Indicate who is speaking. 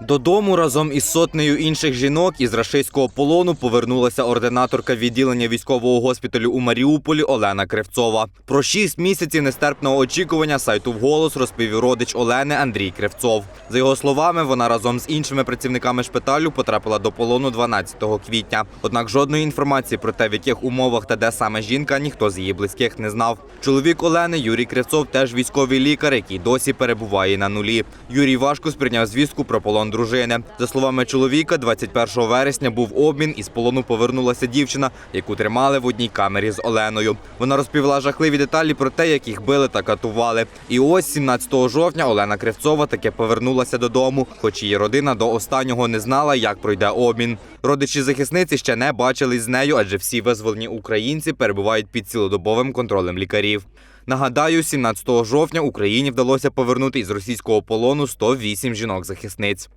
Speaker 1: Додому разом із сотнею інших жінок із рашистського полону повернулася ординаторка відділення військового госпіталю у Маріуполі Олена Кривцова. Про шість місяців нестерпного очікування сайту вголос розповів родич Олени Андрій Кривцов. За його словами, вона разом з іншими працівниками шпиталю потрапила до полону 12 квітня. Однак жодної інформації про те, в яких умовах та де саме жінка, ніхто з її близьких не знав. Чоловік Олени Юрій Кривцов теж військовий лікар, який досі перебуває на нулі. Юрій важко сприйняв звістку про полон дружини. За словами чоловіка, 21 вересня був обмін, і з полону повернулася дівчина, яку тримали в одній камері з Оленою. Вона розповіла жахливі деталі про те, як їх били та катували. І ось 17 жовтня Олена Кривцова таки повернулася додому, хоч її родина до останнього не знала, як пройде обмін. Родичі захисниці ще не бачились з нею, адже всі визволені українці перебувають під цілодобовим контролем лікарів. Нагадаю, 17 жовтня Україні вдалося повернути із російського полону 108 жінок-захисниць.